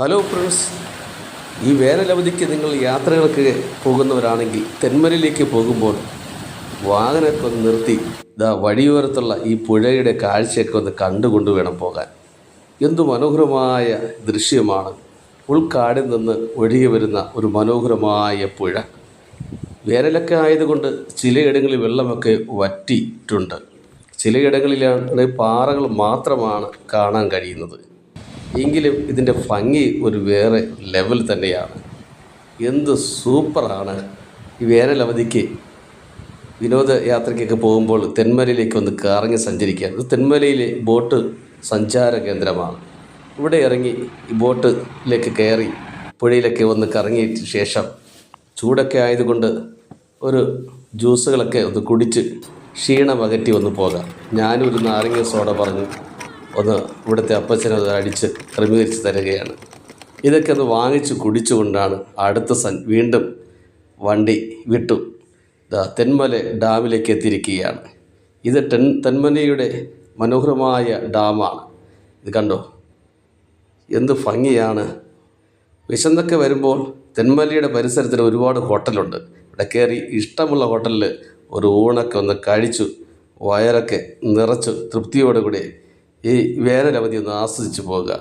Hello friends ഈ വേനലവധിക്ക് നിങ്ങൾ യാത്രകൾക്ക് പോകുന്നവരാണെങ്കിൽ തെന്മലയിലേക്ക് പോകുമ്പോൾ വാഹനമൊക്കെ ഒന്ന് നിർത്തി ഇതാ വഴിയോരത്തുള്ള ഈ പുഴയുടെ കാഴ്ചയൊക്കെ ഒന്ന് കണ്ടുകൊണ്ട് വേണം പോകാൻ. എന്തു മനോഹരമായ ദൃശ്യമാണ്. ഉൾക്കാടിൽ നിന്ന് ഒഴുകി വരുന്ന ഒരു മനോഹരമായ പുഴ. വേനലൊക്കെ ആയതുകൊണ്ട് ചിലയിടങ്ങളിൽ വെള്ളമൊക്കെ വറ്റിയിട്ടുണ്ട്. ചിലയിടങ്ങളിലാണ് പാറകൾ മാത്രമാണ് കാണാൻ കഴിയുന്നത്. എങ്കിലും ഇതിന്റെ ഭംഗി ഒരു വേറെ ലെവൽ തന്നെയാണ്. എന്ത് സൂപ്പറാണ് ഈ വേനലവധിക്ക് വിനോദയാത്രയ്ക്കൊക്കെ പോകുമ്പോൾ തെന്മലയിലേക്ക് ഒന്ന് കറങ്ങി സഞ്ചരിക്കാൻ. ഇത് തെന്മലയിലെ ബോട്ട് സഞ്ചാര കേന്ദ്രമാണ്. ഇവിടെ ഇറങ്ങി ഈ ബോട്ടിലേക്ക് കയറി പുഴയിലൊക്കെ ഒന്ന് കറങ്ങിയിട്ട് ശേഷം ചൂടൊക്കെ ആയതുകൊണ്ട് ഒരു ജ്യൂസുകളൊക്കെ ഒന്ന് കുടിച്ച് ക്ഷീണമകറ്റി ഒന്ന് പോകാം. ഞാനും ഒരു നാരങ്ങ സോഡ പറഞ്ഞു. ഒന്ന് ഇവിടുത്തെ അപ്പച്ചനത് അടിച്ച് ക്രമീകരിച്ച് തരികയാണ്. ഇതൊക്കെ ഒന്ന് വാങ്ങിച്ച് കുടിച്ചുകൊണ്ടാണ് അടുത്ത സൻ വീണ്ടും വണ്ടി വിട്ടു. തെന്മല ഡാമിലേക്ക് എത്തിയിരിക്കുകയാണ്. ഇത് ടെൻ തെന്മലയുടെ മനോഹരമായ ഡാമാണ്. ഇത് കണ്ടോ? എന്ത് ഭംഗിയാണ്. വിശന്നൊക്കെ വരുമ്പോൾ തെന്മലയുടെ പരിസരത്തിന് ഒരുപാട് ഹോട്ടലുണ്ട്. ഇവിടെ കയറി ഇഷ്ടമുള്ള ഹോട്ടലിൽ ഒരു ഊണൊക്കെ ഒന്ന് കഴിച്ചു വയറൊക്കെ നിറച്ചു തൃപ്തിയോടുകൂടി ഈ വേനലവധി ഒന്ന് ആസ്വദിച്ച് പോകുക